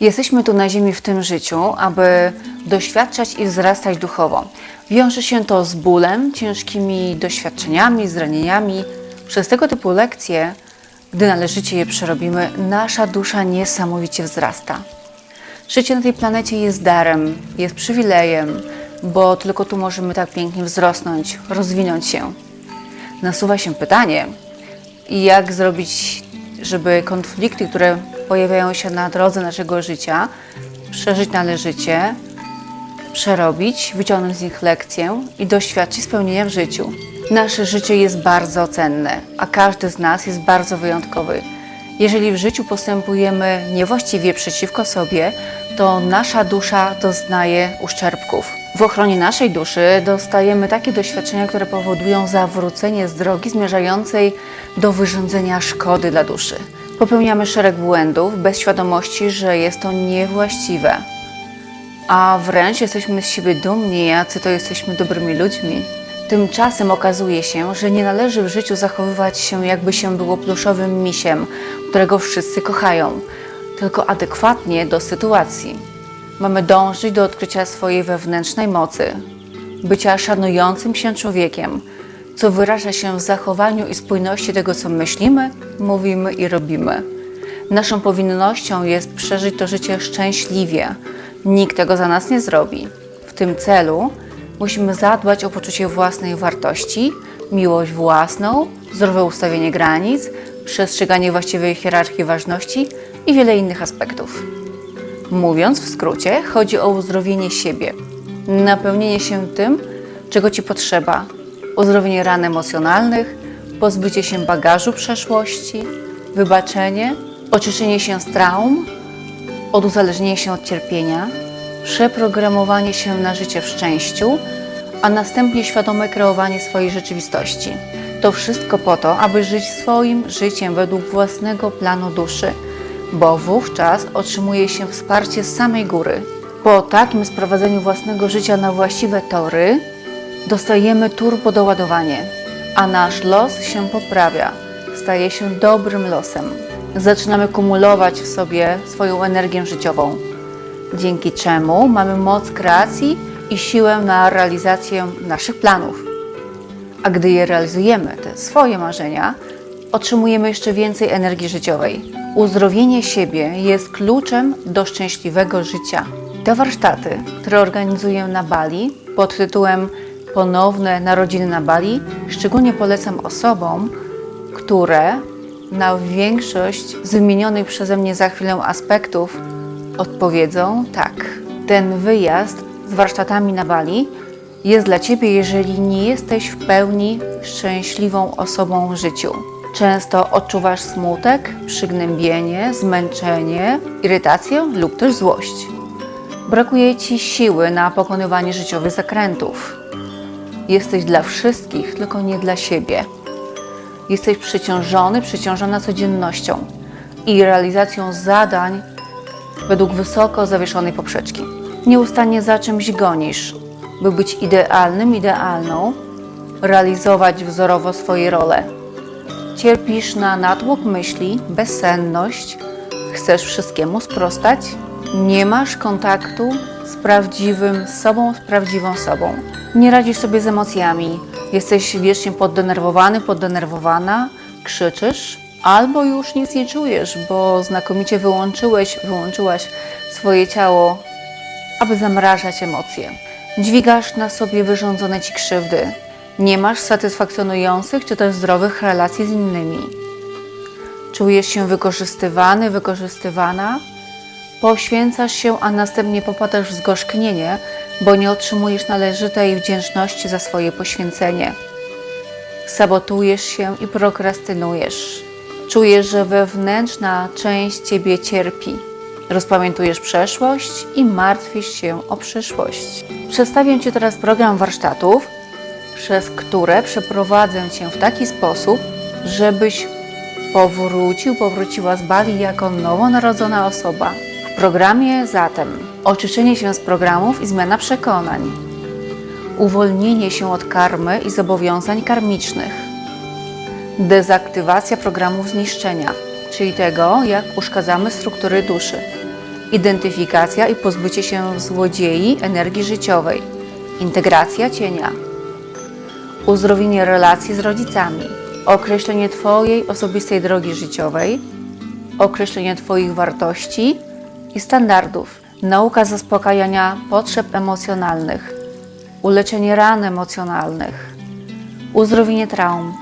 Jesteśmy tu na Ziemi w tym życiu, aby doświadczać i wzrastać duchowo. Wiąże się to z bólem, ciężkimi doświadczeniami, zranieniami. Przez tego typu lekcje, gdy należycie je przerobimy, nasza dusza niesamowicie wzrasta. Życie na tej planecie jest darem, jest przywilejem, bo tylko tu możemy tak pięknie wzrosnąć, rozwinąć się. Nasuwa się pytanie, jak zrobić, żeby konflikty, które pojawiają się na drodze naszego życia, przeżyć należycie, przerobić, wyciągnąć z nich lekcję i doświadczyć spełnienia w życiu. Nasze życie jest bardzo cenne, a każdy z nas jest bardzo wyjątkowy. Jeżeli w życiu postępujemy niewłaściwie przeciwko sobie, to nasza dusza doznaje uszczerbków. W ochronie naszej duszy dostajemy takie doświadczenia, które powodują zawrócenie z drogi zmierzającej do wyrządzenia szkody dla duszy. Popełniamy szereg błędów bez świadomości, że jest to niewłaściwe a wręcz jesteśmy z siebie dumni, jacy to jesteśmy dobrymi ludźmi. Tymczasem okazuje się, że nie należy w życiu zachowywać się, jakby się było pluszowym misiem, którego wszyscy kochają, tylko adekwatnie do sytuacji. Mamy dążyć do odkrycia swojej wewnętrznej mocy, bycia szanującym się człowiekiem, co wyraża się w zachowaniu i spójności tego, co myślimy, mówimy i robimy. Naszą powinnością jest przeżyć to życie szczęśliwie. Nikt tego za nas nie zrobi. W tym celu musimy zadbać o poczucie własnej wartości, miłość własną, zdrowe ustawienie granic, przestrzeganie właściwej hierarchii ważności i wiele innych aspektów. Mówiąc w skrócie, chodzi o uzdrowienie siebie, napełnienie się tym, czego ci potrzeba, uzdrowienie ran emocjonalnych, pozbycie się bagażu przeszłości, wybaczenie, oczyszczenie się z traum, oduzależnienie się od cierpienia, przeprogramowanie się na życie w szczęściu, a następnie świadome kreowanie swojej rzeczywistości. To wszystko po to, aby żyć swoim życiem według własnego planu duszy, bo wówczas otrzymuje się wsparcie z samej góry. Po takim sprowadzeniu własnego życia na właściwe tory, dostajemy turbo doładowanie, a nasz los się poprawia, staje się dobrym losem. Zaczynamy kumulować w sobie swoją energię życiową, dzięki czemu mamy moc kreacji i siłę na realizację naszych planów. A gdy je realizujemy, te swoje marzenia, otrzymujemy jeszcze więcej energii życiowej. Uzdrowienie siebie jest kluczem do szczęśliwego życia. Te warsztaty, które organizuję na Bali pod tytułem Ponowne Narodziny na Bali, szczególnie polecam osobom, które na większość z wymienionych przeze mnie za chwilę aspektów odpowiedzą tak. Ten wyjazd z warsztatami na Bali jest dla Ciebie, jeżeli nie jesteś w pełni szczęśliwą osobą w życiu. Często odczuwasz smutek, przygnębienie, zmęczenie, irytację lub też złość. Brakuje Ci siły na pokonywanie życiowych zakrętów. Jesteś dla wszystkich, tylko nie dla siebie. Jesteś przeciążony, przeciążona codziennością i realizacją zadań według wysoko zawieszonej poprzeczki. Nieustannie za czymś gonisz, by być idealnym, idealną, realizować wzorowo swoje role. Cierpisz na natłok myśli, bezsenność, chcesz wszystkiemu sprostać, nie masz kontaktu z prawdziwym sobą, z prawdziwą sobą. Nie radzisz sobie z emocjami, jesteś wiecznie poddenerwowany, poddenerwowana, krzyczysz, albo już nic nie czujesz, bo znakomicie wyłączyłeś, wyłączyłaś swoje ciało, aby zamrażać emocje. Dźwigasz na sobie wyrządzone ci krzywdy. Nie masz satysfakcjonujących czy też zdrowych relacji z innymi. Czujesz się wykorzystywany, wykorzystywana. Poświęcasz się, a następnie popadasz w zgorzknienie, bo nie otrzymujesz należytej wdzięczności za swoje poświęcenie. Sabotujesz się i prokrastynujesz. Czujesz, że wewnętrzna część ciebie cierpi. Rozpamiętujesz przeszłość i martwisz się o przyszłość. Przedstawię Ci teraz program warsztatów, przez które przeprowadzę Cię w taki sposób, żebyś powrócił, powróciła z Bali jako nowonarodzona osoba. W programie zatem oczyszczenie się z programów i zmiana przekonań, uwolnienie się od karmy i zobowiązań karmicznych, dezaktywacja programów zniszczenia, czyli tego, jak uszkadzamy struktury duszy, identyfikacja i pozbycie się złodziei energii życiowej, integracja cienia, uzdrowienie relacji z rodzicami, określenie Twojej osobistej drogi życiowej, określenie Twoich wartości i standardów, nauka zaspokajania potrzeb emocjonalnych, uleczenie ran emocjonalnych, uzdrowienie traum,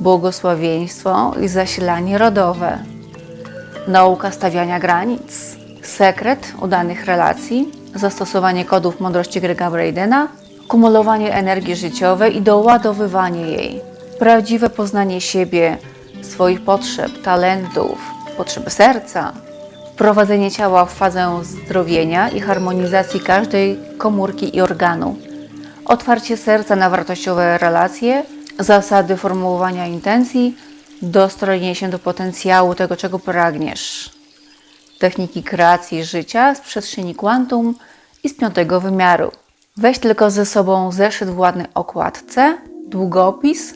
błogosławieństwo i zasilanie rodowe, nauka stawiania granic, sekret udanych relacji, zastosowanie kodów mądrości Grega Bradena, kumulowanie energii życiowej i doładowywanie jej, prawdziwe poznanie siebie, swoich potrzeb, talentów, potrzeby serca, wprowadzenie ciała w fazę zdrowienia i harmonizacji każdej komórki i organu, otwarcie serca na wartościowe relacje, zasady formułowania intencji, dostrojenie się do potencjału tego, czego pragniesz, techniki kreacji życia z przestrzeni kwantum i z piątego wymiaru. Weź tylko ze sobą zeszyt w ładnej okładce, długopis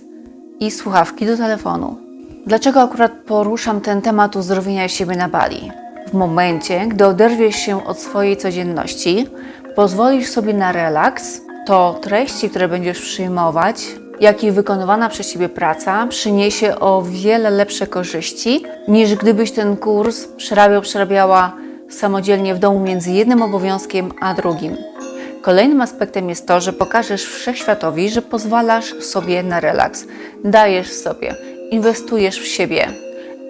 i słuchawki do telefonu. Dlaczego akurat poruszam ten temat uzdrowienia siebie na Bali? W momencie, gdy oderwiesz się od swojej codzienności, pozwolisz sobie na relaks, to treści, które będziesz przyjmować, jak i wykonywana przez Ciebie praca przyniesie o wiele lepsze korzyści, niż gdybyś ten kurs przerabiał, przerabiała samodzielnie w domu między jednym obowiązkiem a drugim. Kolejnym aspektem jest to, że pokażesz wszechświatowi, że pozwalasz sobie na relaks, dajesz sobie, inwestujesz w siebie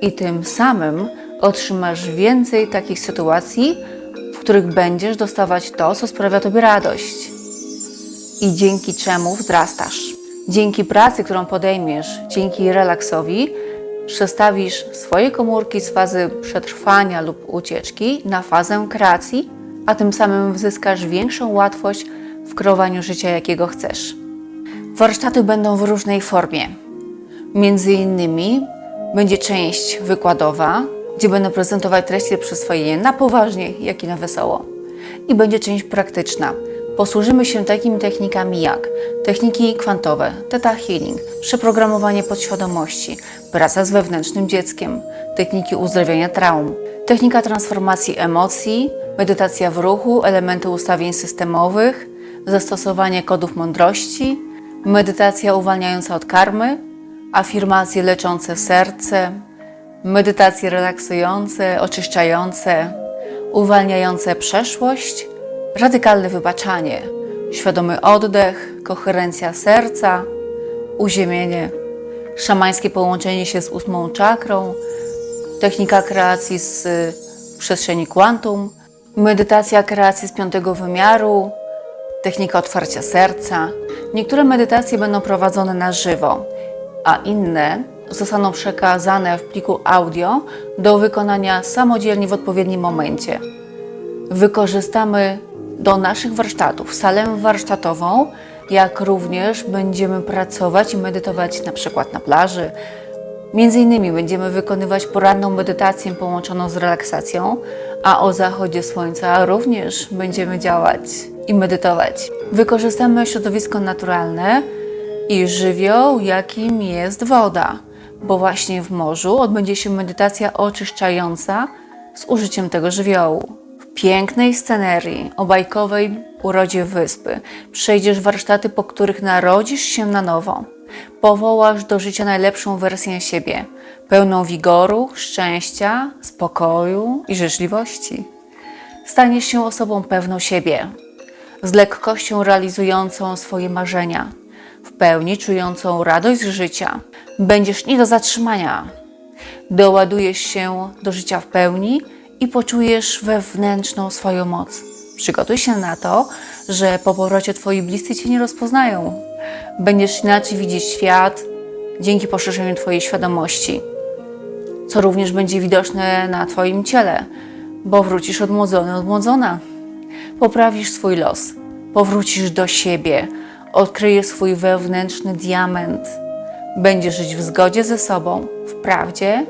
i tym samym otrzymasz więcej takich sytuacji, w których będziesz dostawać to, co sprawia Tobie radość i dzięki czemu wzrastasz. Dzięki pracy, którą podejmiesz, dzięki relaksowi, przestawisz swoje komórki z fazy przetrwania lub ucieczki na fazę kreacji, a tym samym zyskasz większą łatwość w kreowaniu życia, jakiego chcesz. Warsztaty będą w różnej formie. Między innymi będzie część wykładowa, gdzie będę prezentować treści przyswojenia na poważnie, jak i na wesoło. I będzie część praktyczna. Posłużymy się takimi technikami jak techniki kwantowe, theta healing, przeprogramowanie podświadomości, praca z wewnętrznym dzieckiem, techniki uzdrawiania traum, technika transformacji emocji, medytacja w ruchu, elementy ustawień systemowych, zastosowanie kodów mądrości, medytacja uwalniająca od karmy, afirmacje leczące serce, medytacje relaksujące, oczyszczające, uwalniające przeszłość, radykalne wybaczanie, świadomy oddech, koherencja serca, uziemienie, szamańskie połączenie się z ósmą czakrą, technika kreacji z przestrzeni kwantum, medytacja kreacji z piątego wymiaru, technika otwarcia serca. Niektóre medytacje będą prowadzone na żywo, a inne zostaną przekazane w pliku audio do wykonania samodzielnie w odpowiednim momencie. Wykorzystamy do naszych warsztatów salę warsztatową, jak również będziemy pracować i medytować na przykład na plaży. Między innymi będziemy wykonywać poranną medytację połączoną z relaksacją, a o zachodzie słońca również będziemy działać i medytować. Wykorzystamy środowisko naturalne i żywioł, jakim jest woda, bo właśnie w morzu odbędzie się medytacja oczyszczająca z użyciem tego żywiołu. W pięknej scenerii o bajkowej urodzie wyspy przejdziesz warsztaty, po których narodzisz się na nowo. Powołasz do życia najlepszą wersję siebie, pełną wigoru, szczęścia, spokoju i życzliwości. Staniesz się osobą pewną siebie, z lekkością realizującą swoje marzenia, w pełni czującą radość z życia. Będziesz nie do zatrzymania. Doładujesz się do życia w pełni i poczujesz wewnętrzną swoją moc. Przygotuj się na to, że po powrocie Twoi bliscy Cię nie rozpoznają. Będziesz inaczej widzieć świat dzięki poszerzeniu Twojej świadomości, co również będzie widoczne na Twoim ciele, bo wrócisz odmłodzony, odmłodzona. Poprawisz swój los, powrócisz do siebie, odkryjesz swój wewnętrzny diament. Będziesz żyć w zgodzie ze sobą, w prawdzie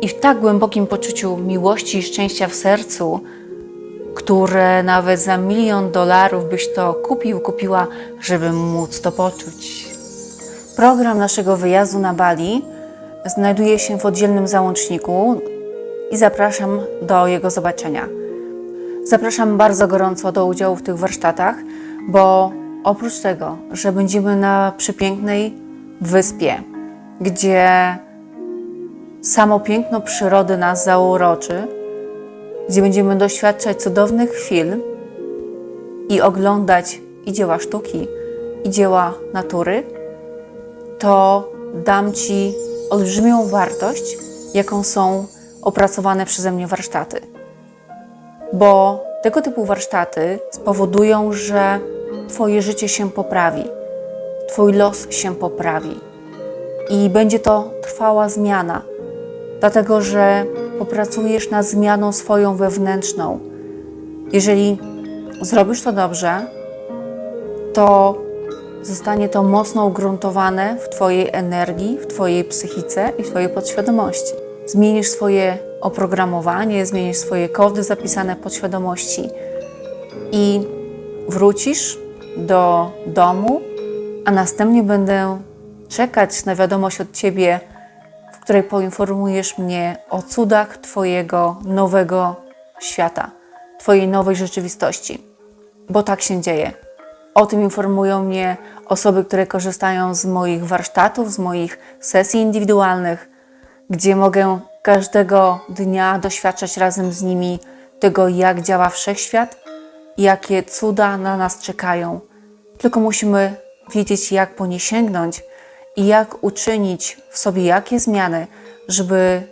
i w tak głębokim poczuciu miłości i szczęścia w sercu, które nawet za milion dolarów byś to kupił, kupiła, żeby móc to poczuć. Program naszego wyjazdu na Bali znajduje się w oddzielnym załączniku i zapraszam do jego zobaczenia. Zapraszam bardzo gorąco do udziału w tych warsztatach, bo oprócz tego, że będziemy na przepięknej wyspie, gdzie samo piękno przyrody nas zauroczy, gdzie będziemy doświadczać cudownych chwil i oglądać i dzieła sztuki, i dzieła natury, to dam Ci olbrzymią wartość, jaką są opracowane przeze mnie warsztaty. Bo tego typu warsztaty spowodują, że Twoje życie się poprawi, Twój los się poprawi i będzie to trwała zmiana, dlatego że popracujesz nad zmianą swoją wewnętrzną. Jeżeli zrobisz to dobrze, to zostanie to mocno ugruntowane w Twojej energii, w Twojej psychice i w Twojej podświadomości. Zmienisz swoje oprogramowanie, zmienisz swoje kody zapisane podświadomości i wrócisz do domu, a następnie będę czekać na wiadomość od Ciebie, w której poinformujesz mnie o cudach Twojego nowego świata, Twojej nowej rzeczywistości, bo tak się dzieje. O tym informują mnie osoby, które korzystają z moich warsztatów, z moich sesji indywidualnych, gdzie mogę każdego dnia doświadczać razem z nimi tego, jak działa wszechświat, jakie cuda na nas czekają. Tylko musimy wiedzieć, jak po nie sięgnąć i jak uczynić w sobie jakie zmiany, żeby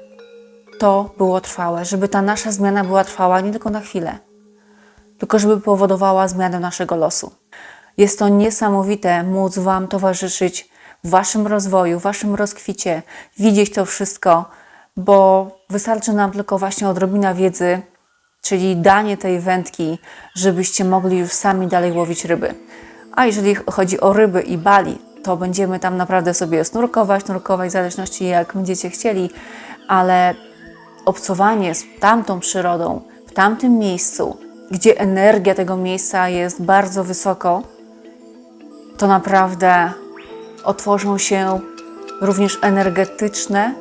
to było trwałe, żeby ta nasza zmiana była trwała nie tylko na chwilę, tylko żeby powodowała zmianę naszego losu. Jest to niesamowite móc Wam towarzyszyć w Waszym rozwoju, w Waszym rozkwicie, widzieć to wszystko, bo wystarczy nam tylko właśnie odrobina wiedzy, czyli danie tej wędki, żebyście mogli już sami dalej łowić ryby. A jeżeli chodzi o ryby i bali, to będziemy tam naprawdę sobie snurkować, nurkować w zależności jak będziecie chcieli, ale obcowanie z tamtą przyrodą, w tamtym miejscu, gdzie energia tego miejsca jest bardzo wysoko, to naprawdę otworzą się również energetyczne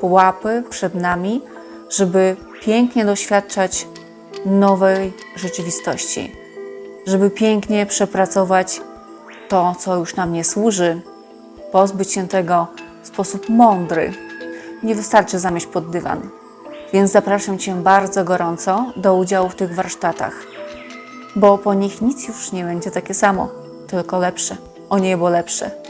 pułapy przed nami, żeby pięknie doświadczać nowej rzeczywistości, żeby pięknie przepracować to, co już nam nie służy, pozbyć się tego w sposób mądry. Nie wystarczy zamieść pod dywan. Więc zapraszam Cię bardzo gorąco do udziału w tych warsztatach, bo po nich nic już nie będzie takie samo, tylko lepsze, o niebo lepsze.